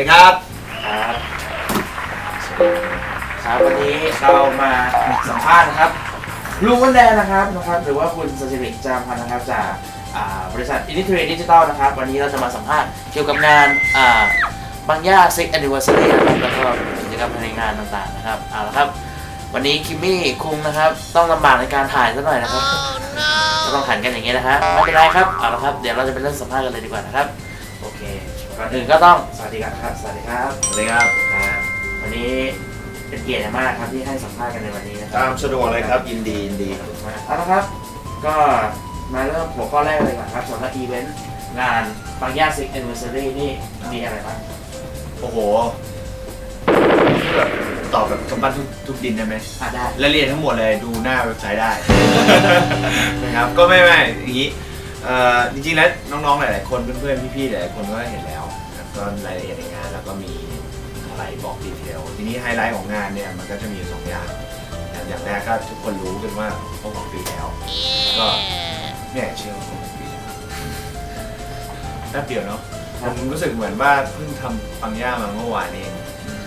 ดีครับครับครับวันนี้เรามาสัมภาษณ์นะครับลุงวันแดนนะครับนะครับ หรือว่าคุณสจิริจามพันธ์นะครับจากอ่าบริษัทอินดิเทรดดิจิตอลนะครับ วันนี้เราจะมาสัมภาษณ์เกี่ยวกับงานอ่าบางย่าซิกแอนนิวอร์ซารีนะครับแล้วก็กิจกรรมภายในงานต่างๆนะครับเอาละครับ วันนี้คิมมี่คุงนะครับ ต้องลำบากในการถ่ายสักหน่อยนะครับก็ต้องหันกันอย่างนี้นะฮะไม่เป็นไรครับเอาละครับ เดี๋ยวเราจะไปเริ่มสัมภาษณ์กันเลยดีกว่านะครับโอเค ก่อนอื่นก็ต้องสวัสดีกันครับ สวัสดีครับสวัสดีครับครับวันนี้เป็นเกียรติอย่างมากครับที่ให้สัมภาษณ์กันในวันนี้นะครัตามสะดวกเลยครับยินดียินดี ขอบคุณมากเอาละครับ ก็มาเริ่มหัวข้อแรกเลยก่อนครับสำหรับอีเวนต์งานบางย่าซิกแอนนิเวอร์ซารีนี่มีอะไรบ้างโอ้โหแบบตอบแบบกำปั้นทุกทุกดินได้ไหมอะได้ รายละเอียดทั้งหมดเลยดูหน้าเว็บไซต์ได้ นะครับก็ไม่ไม่อย่างนี้เอ่อจริงๆแล้วน้องๆหลาย ๆ คนเพื่อนๆพี่ๆหลายๆคนก็เห็นแล้วนะครับ ก็รายละเอียดในงานแล้วก็มีอะไรบอกดีเทลทีนี้ไฮไลท์ของงานเนี่ยมันก็จะมีสองอย่างอย่างแรกก็ทุกคนรู้กันว่าพวกของปีแล้ว ก็เนี่ยเชื่อว่าของปีแล้วแป๊บเดียวเนาะผมรู้สึกเหมือนว่าเพิ่งทำปังย่ามาเมื่อวานเอง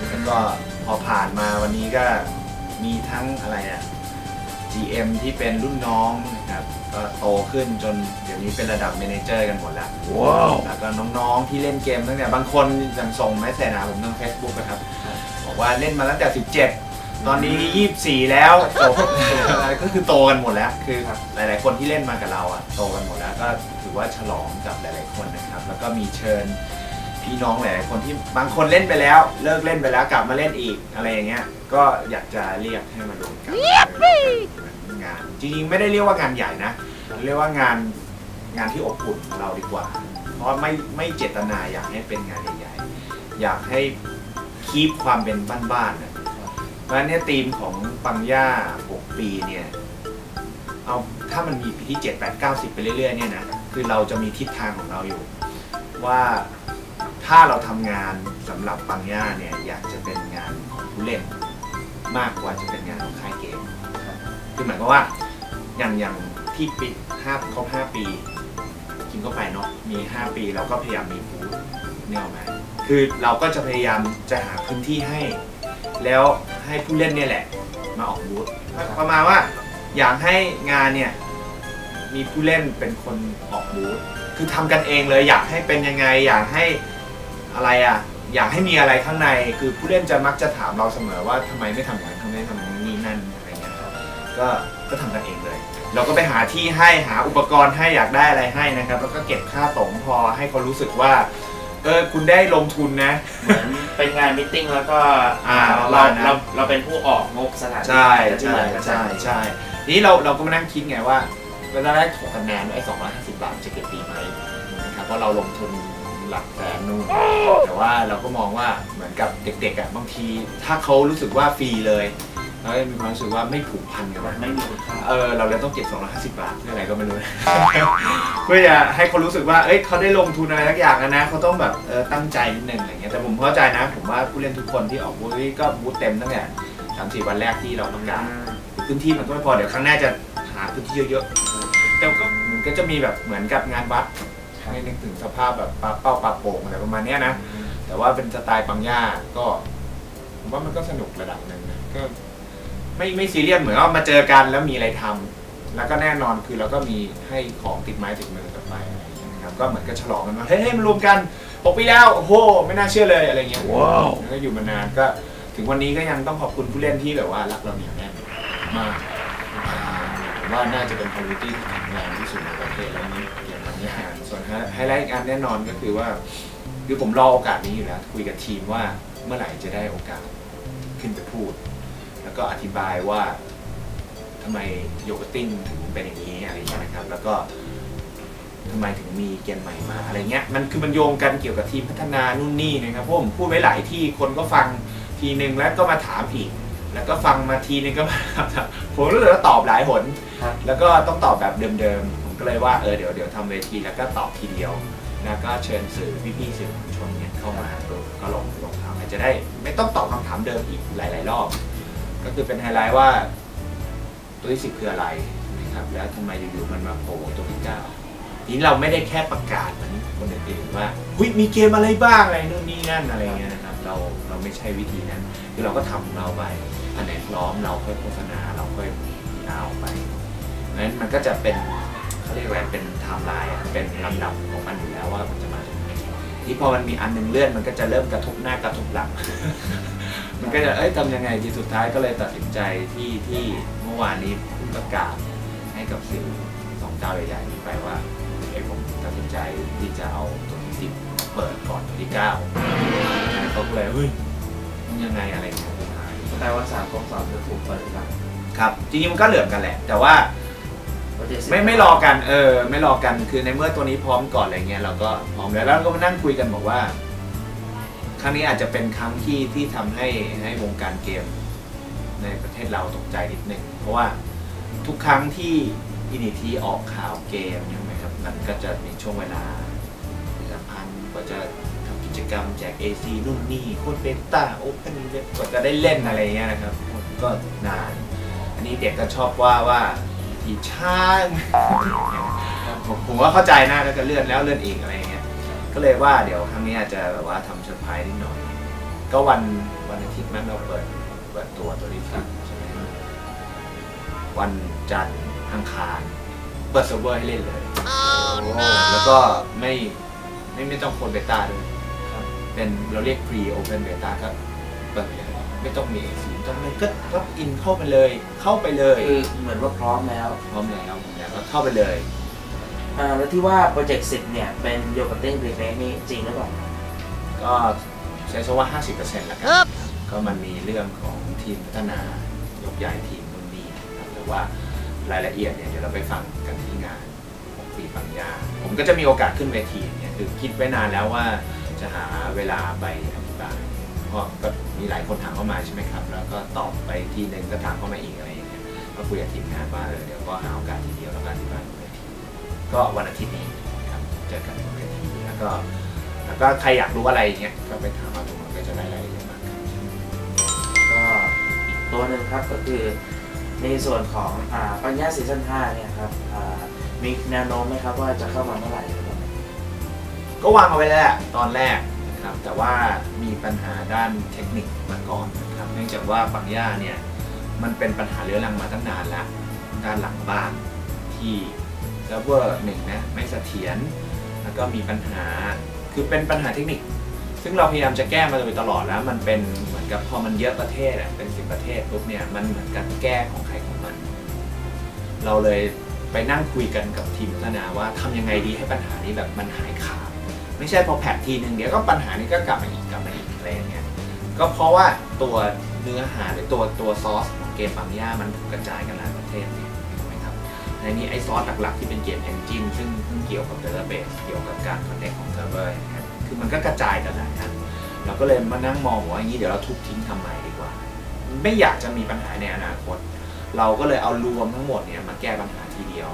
แล้วก็พอผ่านมาวันนี้ก็มีทั้งอะไรอะ GM ที่เป็นรุ่นน้องนะครับ ก็โตขึ้นจนเดี๋ยวนี้เป็นระดับเมเนเจอร์กันหมดแล้ว ว้าว แล้วก็น้องๆที่เล่นเกมตั้งแต่บางคนยังส่งเมสเซจหาผมทาง Facebook นะครับ บอกว่าเล่นมาตั้งแต่ 17 ตอนนี้ 24 แล้วโตก็คือโตกันหมดแล้ว คือหลายๆ คนที่เล่นมากับเราอะโตกันหมดแล้วก็ถือว่าฉลองกับหลาย ๆ คนนะครับ แล้วก็มีเชิญพี่น้องหลายๆคนที่บางคนเล่นไปแล้ว เลิกเล่นไปแล้วกลับมาเล่นอีกอะไรอย่างเงี้ยก็อยากจะเรียกให้มารวมกันเป็น งาน จริงๆไม่ได้เรียกว่างานใหญ่นะ เรียกว่างานงานที่อบอุ่นของเราดีกว่า เพราะไม่ไม่เจตนาอยากให้เป็นงานใหญ่ๆอยากให้คีปความเป็นบ้านๆนะเพราะฉะนั้นเนี่ยธีมของปังย่า 6 ปีเนี่ยเอาถ้ามันมีปีที่ 7 8 9 10 ไปเรื่อยๆเนี่ยนะคือเราจะมีทิศทางของเราอยู่ ว่าถ้าเราทำงานสำหรับปังย่าเนี่ยอยากจะเป็นงานของผู้เล่นมากกว่าจะเป็นงานของค่ายเกม คือหมายความว่าอย่างอย่างที่ปิดห้าครบห้าปี กินก็ไปเนาะมี5ปีเราก็พยายามมีบูธเนี่ยออกมาคือเราก็จะพยายามจะหาพื้นที่ให้ แล้วให้ผู้เล่นเนี่ยแหละ มาออกบูธประมาณว่าอยากให้งานเนี่ยมีผู้เล่นเป็นคนออกบูธคือทำกันเองเลยอยากให้เป็นยังไง อยากให้อะไรอะ อยากให้มีอะไรข้างใน คือผู้เล่นจะมักจะถามเราเสมอว่าทำไมไม่ทำอย่างนั้นทำไมไม่ทำ ก็ก็ทำกันเองเลย เราก็ไปหาที่ให้หาอุปกรณ์ให้อยากได้อะไรให้นะครับ แล้วก็เก็บค่าตรงพอให้เขารู้สึกว่าเออคุณได้ลงทุนนะ เหมือนเป็นงานมิทติ้งแล้วก็อ่าเราประมาณนั้นเราเราเป็นผู้ออกงบสถานที่ใช่ที่ใช่เหมือนกันใช่ใช่ทีนี้เราเราก็มานั่งคิดไงว่าเวลาได้ถกคะแนนว่าไอ้250บาทจะเก็บดีไหมนะครับเพราะเราลงทุนหลักแสนนู่นแต่ว่าเราก็มองว่าเหมือนกับเด็กๆอะบางที ถ้าเขารู้สึกว่าฟรีเลย แล้วมีความรู้สึกว่าไม่ผูกพันกับมันไม่มีคุณค่าเออเราเลยต้องเก็บ250 บาทเพื่ออะไรก็ไม่รู้ เพื่อจะให้เขารู้สึกว่าเอ้ยเขาได้ลงทุนอะไรสักอย่างนะนะเขาต้องแบบเออตั้งใจนิดนึงอะไรเงี้ยแต่ผมเข้าใจนะ ผมว่าผู้เล่นทุกคนที่ออกบูธก็บูธเต็มตั้งแต่สามสี่วันแรกที่เราประกาศพื้นที่มันก็ไม่พอเดี๋ยวครั้งหน้าจะหาพื้นที่เยอะๆแต่ก็มันก็จะมีแบบเหมือนกับงานวัดให้นึกถึงสภาพแบบปลาเป้าปลาโป่งอะไรประมาณเนี้ยนะแต่ว่าเป็นสไตล์ปังย่าก็ผมว่ามันก็สนุกระดับหนึ่งนะก็ ไม่ไม่ซีเรียสเหมือนว่ามาเจอกันแล้วมีอะไรทำแล้วก็แน่นอนคือเราก็มีให้ของติดไม้ติดมือกลับไปอะไรอย่างเงี้ยนะครับก็เหมือนกับฉลองกันว่าเฮ้ยเฮ้ยมารวมกันหกปีแล้วโอ้โหไม่น่าเชื่อเลยอะไรเงี้ยว้าวก็อยู่มานานก็ถึงวันนี้ก็ยังต้องขอบคุณผู้เล่นที่แบบว่ารักเราเหนียวแน่นมากอ่าผมว่าน่าจะเป็นคอมมูนิตี้ที่แข็งแรงที่สุดในประเทศแล้วนี้เกี่ยวกับเนี้ยส่วนไฮไลท์อีกอันแน่นอนก็คือว่าคือผมรอโอกาสนี้อยู่แล้วคุยกับทีมว่าเมื่อไหร่จะได้โอกาสขึ้นไปพูดแล้ว ก็อธิบายว่าทำไมโยกติ้งถึงเป็นอย่างนี้อะไรอย่างเงี้ยนะครับ แล้วก็ทำไมถึงมีเกมใหม่มาอะไรเงี้ยมันคือมันโยงกันเกี่ยวกับทีมพัฒนานู่นนี่นะครับเพราะผมพูดไว้หลายที่คนก็ฟังทีนึงแล้วก็มาถามอีก แล้วก็ฟังมาทีนึงก็มาถามผมรู้สึกว่าตอบหลายหนครับแล้วก็ต้องตอบแบบเดิมๆผมก็เลยว่าเออเดี๋ยวเดี๋ยวทำเวทีแล้วก็ตอบทีเดียว แล้วก็เชิญสื่อพี่ๆสื่อมวลชนเนี่ยเข้ามาดูก็ลงลงถามจะได้ไม่ต้องตอบคำถามเดิมอีกหลาย ๆ รอบ ก็คือเป็นไฮไลท์ว่า ตัวที่สิบคืออะไรนะครับแล้วทำไมอยู่ๆมันมาโผล่ตัวที่เก้าทีนี้เราไม่ได้แค่ประกาศเหมือนคนอื่นๆว่าหุ้ยมีเกมอะไรบ้างอะไรนู่นนี่นั่นอะไรเงี้ยนะครับเราเราไม่ใช่วิธีนั้นคือเราก็ทำของเราไปอันไหนพร้อมเราค่อยโฆษณาเราค่อยเอาไปเพราะฉะนั้นมันก็จะเป็นเขาเรียกว่าเป็นไทม์ไลน์เป็นลำดับของมันอยู่แล้วว่ามันจะมาถึง ที่พอมันมีอันหนึ่งเลื่อนมันก็จะเริ่มกระทบหน้ากระทบหลัง มันก็จะเอ้ยทำยังไงดีสุดท้ายก็เลยตัดสินใจที่ที่เมื่อวานนี้เพิ่งประกาศให้กับสื่อสองเจ้าใหญ่ๆนี้ไปว่าเอ้ยผมตัดสินใจที่จะเอาตัวที่สิบเปิดก่อนตัวที่เก้าเขาก็เลยเฮ้ยมันยังไงอะไรอย่างเงี้ยสุดท้ายแปลว่าสามกองสามจะถูกเปิดแล้วครับจริงๆมันก็เหลื่อมกันแหละ แต่ว่าโปรเจกต์สิบไม่ไม่รอกันเออไม่รอกันคือในเมื่อตัวนี้พร้อมก่อนอะไรเงี้ยเราก็พร้อมแล้วแล้วเราก็มานั่งคุยกันบอกว่า ครั้งนี้อาจจะเป็นครั้งที่ที่ทำให้ให้วงการเกมในประเทศเราตกใจนิดนึงเพราะว่าทุกครั้งที่อินิทีออกข่าวเกมใช่ไหมครับมันก็จะมีช่วงเวลาเดือนพันกว่าจะทำกิจกรรมแจก AC นู่นนี่โคตรเบต้าโอเพนกว่าจะได้เล่นอะไรเงี้ยนะครับ ก็นาน อันนี้เด็กก็ชอบว่าว่า ทีช่างผมผมว่าเข้าใจนะแล้วก็เลื่อนแล้วเลื่อนอีกอะไรเงี้ยก็เลยว่าเดี๋ยวครั้งนี้อาจจะแบบว่าทำเซอร์ไพรส์นิดหน่อย ก็วันวันอาทิตย์นั้นเราเปิดเปิดตัวตัวที่สิบใช่ไหมวันจันทร์อังคารเปิดเซิร์ฟเวอร์ให้เล่นเลยแล้วก็ไม่ไม่ไม่ต้องโคนเบต้าด้วยครับเป็นเราเรียก pre open beta ก็เปิดไปเลย ไม่ต้องมีสีต้องอะไรก็ล็อกอินเข้าไปเลย เข้าไปเลยคือเหมือนว่าพร้อมแล้วพร้อมแล้วพร้อมแล้วก็เข้าไปเลยอ่าแล้วที่ว่าโปรเจกต์สิบเนี่ยเป็นโยกับเต้งรีเมคนี่จริงหรือเปล่าก็ใช้ซะว่า 50%แล้วกันก็มันมีเรื่องของทีมพัฒนายกย้ายทีมนู่นนี่นะครับหรือว่ารายละเอียดเนี่ยเดี๋ยวเราไปฟังกันที่งานของปีปัญญาผมก็จะมีโอกาสขึ้นเวทีเนี่ยคือคิดไว้นานแล้วว่าจะหาเวลาไปอธิบายเพราะก็ มีหลายคนถามเข้ามาใช่ไหมครับ แล้วก็ตอบไปทีนึงก็ถามเข้ามาอีกอะไรอย่างเงี้ยก็คุยกับทีมงานว่าเออเดี๋ยวก็หาโอกาสทีเดียวแล้วก็อธิบายบนเวทีก็วันอาทิตย์นี้ครับเจอกันบนเวทีแล้วก็ แล้วก็ใครอยากรู้อะไรอย่างเงี้ยก็ไปถามมาตรงนั้นก็จะได้รายละเอียดมากขึ้นก็อีกตัวหนึ่งครับก็คือในส่วนของอ่าปัญญาซีซั่น5เนี่ยครับอ่ามีแนวโน้มไหมครับว่าจะเข้ามาเมื่อไหร่ครับก็วางเอาไว้แล้วแหละตอนแรก นะครับแต่ว่ามีปัญหาด้านเทคนิคมาก่อนนะครับเนื่องจากว่าปังย่าเนี่ยมันเป็นปัญหาเรื้อรังมาตั้งนานแล้วด้านหลังบ้านที่เซิร์ฟเวอร์หนึ่งนะไม่เสถียรแล้วก็มีปัญหาคือเป็นปัญหาเทคนิค ซึ่งเราพยายามจะแก้มาโดยตลอดแล้ว มันเป็นเหมือนกับพอมันเยอะประเทศอะเป็นสิบประเทศปุ๊บเนี่ยมันเหมือนกับแก้ของใครของมัน เราเลยไปนั่งคุยกันกับทีมพัฒนาว่าทำยังไงดีให้ปัญหานี้แบบมันหายขาด ไม่ใช่พอแพททีหนึ่งเดี๋ยวก็ปัญหานี้ก็กลับมาอีกกลับมาอีกอะไรอย่างเงี้ยก็เพราะว่าตัวเนื้อหาหรือตัวตัวซอสของเกมปังย่ามันถูกกระจายกันหลายประเทศนี่ถูกไหมครับในนี้ไอซอสหลักๆที่เป็นเกมเอนจินซึ่งซึ่งเกี่ยวกับเดต้าเบสเกี่ยวกับการคอนเนคของเซิร์ฟเวอร์เงี้ยคือมันก็กระจายกันหลายอันเราก็เลยมานั่งมองว่าอย่างนี้เดี๋ยวเราทุบทิ้งทำไมดีกว่า ไม่อยากจะมีปัญหาในอนาคต เราก็เลยเอารวมทั้งหมดเนี่ยมาแก้ปัญหาทีเดียว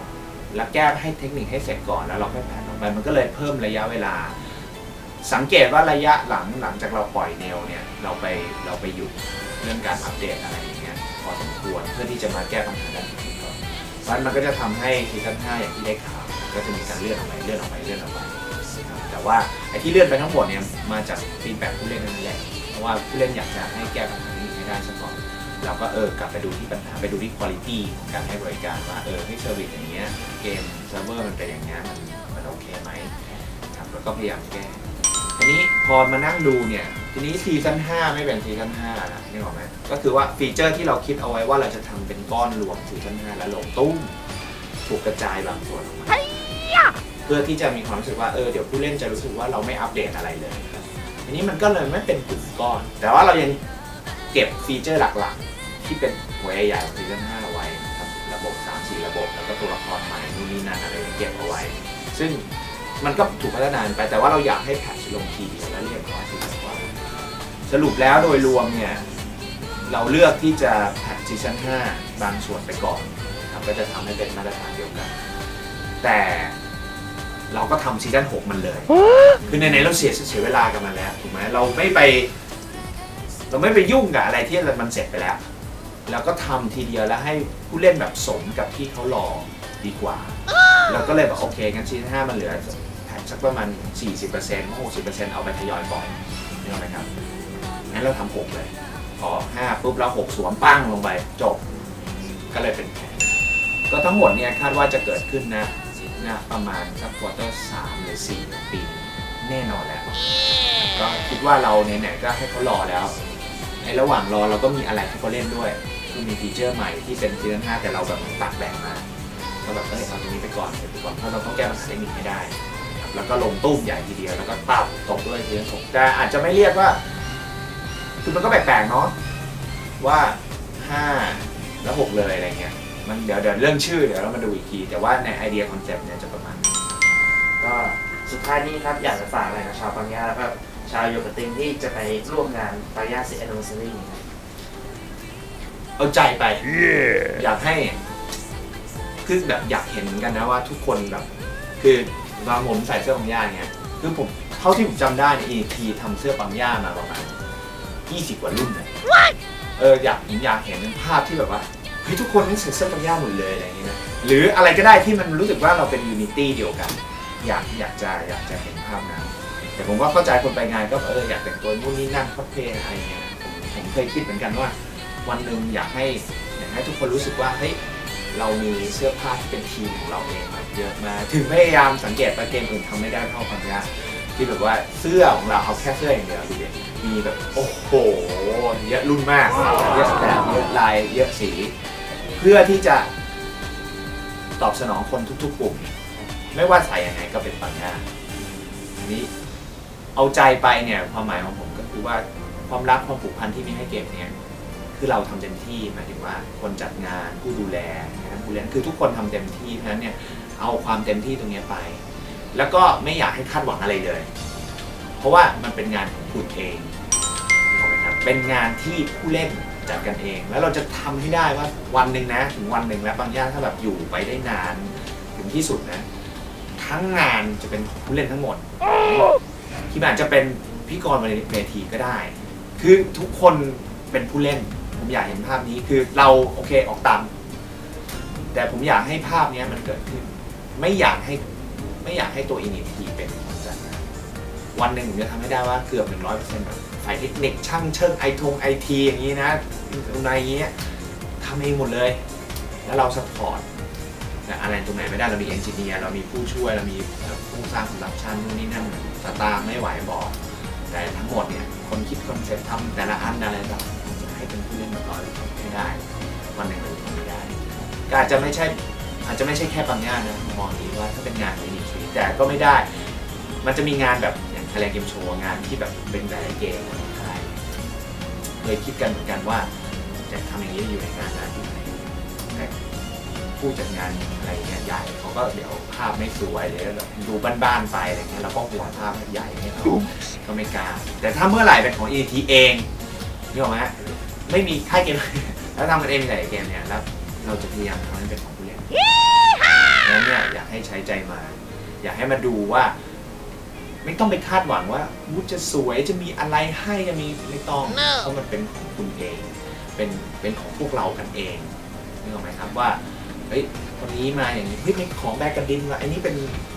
แล้วแก้ให้เทคนิคให้เสร็จก่อนแล้วเราค่อยแผน ไปมันก็เลยเพิ่มระยะเวลา สังเกตว่าระยะหลังหลังจากเราปล่อยเนลเนี่ยเราไปเราไปหยุดเรื่องการอัปเดตอะไรอย่างเงี้ยพอสมควรเพื่อที่จะมาแก้ปัญหาด้านทคนิคก่อนเพราะฉะนั้นมันก็จะทำให้ซีซั่น5อย่างที่ได้ข่าวก็จะมีการเลื่อนออกไปเลื่อนออกไปเลื่อนออกไปนะครับแต่ว่าไอ้ที่เลื่อนไปทั้งหมดเนี่ยมาจากฟีดแบ็กผู้เล่นนั่นแหละเพราะว่าผู้เล่นอยากจะให้แก้ปัญหานี้ให้ได้ซะก่อนเราก็เออกลับไปดูที่ปัญหาไปดูที่คุณภาพของการให้บริการว่าเออให้เซอร์วิสอย่างเงี้ยเกมเซิร์ฟเวอร์มันเป็นอย่างเงี้ยมัน แล้วก็พยายามแก้ทีนี้พอมานั่งดูเนี่ย ทีนี้ซีซั่น5ไม่เป็นซีซั่น5แล้วนี่หรอกไหมก็คือว่าฟีเจอร์ที่เราคิดเอาไว้ว่าเราจะทำเป็นก้อนรวมซีซั่น5แล้วลงตุ้มถูกกระจายบางส่วนออกมาเพื่อที่จะมีความรู้สึกว่าเออเดี๋ยวผู้เล่นจะรู้สึกว่าเราไม่อัปเดตอะไรเลยครับทีนี้มันก็เลยไม่เป็นกลุ่มก้อน แต่ว่าเรายังเก็บฟีเจอร์หลักๆ ที่เป็นหัวใหญ่ๆของซีซั่น5ไว้นะครับระบบ3 4ระบบแล้วก็ตัวละครใหม่นู่นนี่นั่นอะไรเก็บเอาไว้ ซึ่ง มันก็ถูกพัฒนาไป แต่ว่าเราอยากให้แพทช์ลงทียวแล้วเรียบร้อยทีเดียวว่าสรุปแล้วโดยรวมเนี่ย เราเลือกที่จะแพทซีซั่น5บางส่วนไปก่อนครับก็จะทำให้เป็นมาตรฐานเดียวกัน แต่เราก็ทำซีซั่น6 มันเลย คือในๆเราเสียเสียเวลากับมันแล้วถูกไหมเราไม่ไป เราไม่ไปยุ่งกับอะไรที่มันเสร็จไปแล้ว แล้วก็ทำทีเดียวแล้วให้ผู้เล่นแบบสมกับที่เขารอดีกว่า เราก็เลยบอกโอเคงั้นซีซั่นห้ามันเหลือ สักประมาณ 40% 60%เอาไปทยอยปล่อยนี่ไหมครับงั้นเราทำหกเลยพอห้าปุ๊บแล้วหกสวมปั้งลงไปจบ ก็เลยเป็นแผนก็ทั้งหมดเนี่ยคาดว่าจะเกิดขึ้นนะนะประมาณสักควอเตอร์สามหรือสี่ของปี แน่นอนแล้ว ก็คิดว่าเราไหนๆก็ให้เขารอแล้ว ในระหว่างรอเราก็มีอะไรให้เขาเล่นด้วยคือมีฟีเจอร์ใหม่ที่เป็นซีซั่นห้าแต่เราแบบตัดแบ่งมาก็แบบเอ้ยเอาตรงนี้ไปก่อนเดี๋ยวไปก่อนเพราะเราต้องแก้ปัญหาเทคนิคให้ได้ แล้วก็ลงตุ้มใหญ่ทีเดียวแล้วก็ตับตกด้วยซีซั่นหกแต่อาจจะไม่เรียกว่าคือมันก็แปลกๆเนาะว่าห้าแล้วหกเลยอะไรเงี้ยมันเดี๋ยวเดี๋ยวเรื่องชื่อเดี๋ยวเรามาดูอีกที แต่ว่าในไอเดียคอนเซ็ปต์เนี่ยจะประมาณนี้ก็สุดท้ายนี้ครับอยากจะฝากอะไรกับชาวปังย่าแล้วก็ชาวโยกติงที่จะไปร่วมงานปังย่าซีแอนนิเวอร์ซารีครับเอาใจไป อยากให้ คือแบบอยากเห็นเหมือนกันนะว่าทุกคนแบบ คือ ตอนผมใส่เสื้อปังย่าเนี่ยคือผมเท่าที่ผมจำได้เนี่ย ET ทำเสื้อปังย่ามาประมาณ20 กว่ารุ่นเลยเอออยากผมอยากเห็นภาพที่แบบว่าเฮ้ยทุกคนนี่ใส่เสื้อปังย่าหมดเลยอะไรอย่างเงี้ยนะหรืออะไรก็ได้ที่มันรู้สึกว่าเราเป็นยูนิตี้เดียวกัน อยากอยากจะอยากจะเห็นภาพนั้นแต่ผมก็เข้าใจคนไปงานก็เอออยากแต่งตัวนู่นนี่นั่นคอสเพลย์อะไรเงี้ยผมผมเคยคิดเหมือนกันว่า วันหนึ่งอยากให้อยากให้ทุกคนรู้สึกว่าเฮ้ย เรามีเสื้อผ้าที่เป็นทีมของเราเองมาเยอะมากถึงพยายามสังเกตว่าเกมอื่นทำไม่ได้เท่าความยากที่แบบว่าเสื้อของเราเอาแค่เสื้ออย่างเดียวดูดิมีแบบโอ้โหเยอะรุ่นมากเยอะแบบเยอะลายเยอะสี เพื่อที่จะตอบสนองคนทุกๆกลุ่ม ไม่ว่าใส่ยังไงก็เป็นปัญญาอันนี้เอาใจไปเนี่ยความหมายของผมก็คือว่าความรักความผูกพันที่มีให้เกมเนี่ย คือเราทำเต็มที่หมายถึงว่าคนจัดงานผู้ดูแลนะครับผู้เล่นคือทุกคนทำเต็มที่เพราะฉะนั้นเนี่ยเอาความเต็มที่ตรงนี้ไป แล้วก็ไม่อยากให้คาดหวังอะไรเลย เพราะว่ามันเป็นงานของคุณเองถูกไหมครับเป็นงานที่ผู้เล่นจัดกันเอง แล้วเราจะทำให้ได้ว่าวันหนึ่งนะ ถึงวันหนึ่งแล้วบางอย่างถ้าแบบอยู่ไปได้นานถึงที่สุดนะทั้งงานจะเป็นของผู้เล่นทั้งหมดที่อาจจะเป็นพิกรบนเวทีก็ได้ คือทุกคนเป็นผู้เล่น อยากเห็นภาพนี้คือเราโอเคออกตาม แต่ผมอยากให้ภาพนี้มันเกิดขึ้น ไม่อยากให้ไม่อยากให้ตัวอินิทีเป็นคนจัดงานวันหนึ่งผมจะทำให้ได้ว่าเกือบหนึ่งร้อยเปอร์เซ็นต์ฝ่ายเทคนิคช่างเชิงไอทงไอทีอย่างนี้นะในอย่างเงี้ยทำเองหมดเลย แล้วเราสปอร์ตแต่อะไรตรงไหนไม่ได้เรามีเอนจิเนียร์เรามีผู้ช่วยเรามีผู้สร้างโปรดักชันนู่นนี่นั่นสตาร์ไม่ไหวบอก แต่ทั้งหมดเนี่ยคนคิดคอนเซ็ปต์ทำแต่ละอันอะไรแบบให้ เป็นผู้เล่นมาก่อนให้ได้วันหนึ่งเราจะทำไม่ได้ก็อาจจะไม่ใช่อาจจะไม่ใช่แค่บางงานนะมองนี้ว่าถ้าเป็นงานในดีทีแต่ก็ไม่ได้ มันจะมีงานแบบอย่างทะเลเกมโชว์งานที่แบบเป็นหลายเกมของค่ายเคยคิดกันเหมือนกันว่าจะทำอย่างนี้อยู่ในงานนั้นแต่ผู้จัดงานอะไรเงี้ยใหญ่เขาก็เดี๋ยวภาพไม่สวยเลยแบบดูบ้านๆไปอะไรเงี้ยเราก็ห่วงภาพใหญ่ให้เขาก็ไม่กล้าแต่ถ้าเมื่อไหร่เป็นของ ET เองนี่หรอกไหม ไม่มีค่ายเกมแล้วทำกันเองมีหลายเกมเนี่ยแล้วเราจะพยายามทำให้เป็นของผู้เล่นแล้วเนี่ยอยากให้ใช้ใจมา อยากให้มาดูว่า ไม่ต้องไปคาดหวังว่าวุฒจะสวยจะมีอะไรให้จะมีไม่ต้องเพราะมันเป็นของคุณเอง เป็นเป็นของพวกเรากันเองนี่หรอกไหมครับว่าเฮ้ยคนนี้มาอย่างนี้เฮ้ยเป็นของแบกกระดินว่ะอันนี้เป็น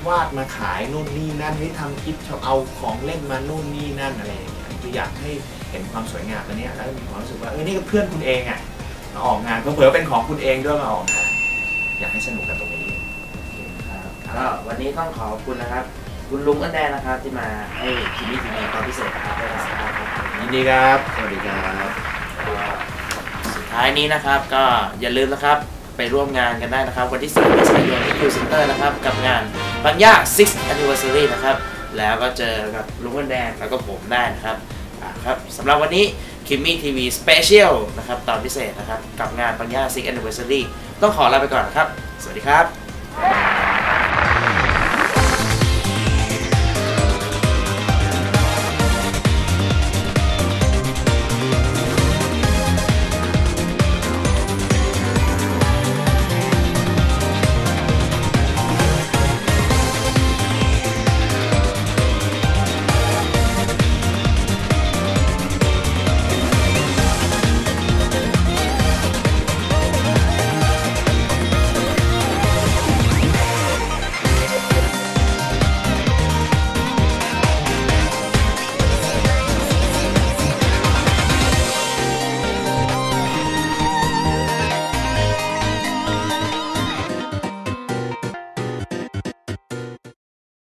วาดมาขายนู่นนี่นั่นเฮ้ยทำคลิปชอบเอาของเล่นมานู่นนี่นั่นอะไรอย่างเงี้ยคืออยากให้ เห็นความสวยงามอันเนี้ยแล้วมีความรู้สึกว่าเออนี่ก็เพื่อนคุณเองอะมาออกงานเผลอๆเป็นของคุณเองด้วยมาออกงานอยากให้สนุกกันตรงนี้ครับก็วันนี้ต้องขอบคุณนะครับ คุณลุงอันแดนนะครับที่มาให้ทีวีทีวีตอนพิเศษนะครับได้มาสัมภาษณ์ครับยินดีครับสวัสดีครับก็สุดท้ายนี้นะครับก็อย่าลืมนะครับไปร่วมงานกันได้นะครับ วันที่4เมษายนที่คิวเซ็นเตอร์นะครับกับงานบางย่า 6th anniversary นะครับแล้วก็เจอกับลุงอันแดนแล้วก็ผมได้นะครับอ่า ครับสำหรับวันนี้คิมมี่ทีวีสเปเชียลนะครับตอนพิเศษนะครับ กับงานปัญญาซิกแอนนิเวอร์ซารีต้องขอลาไปก่อนนะครับ สวัสดีครับ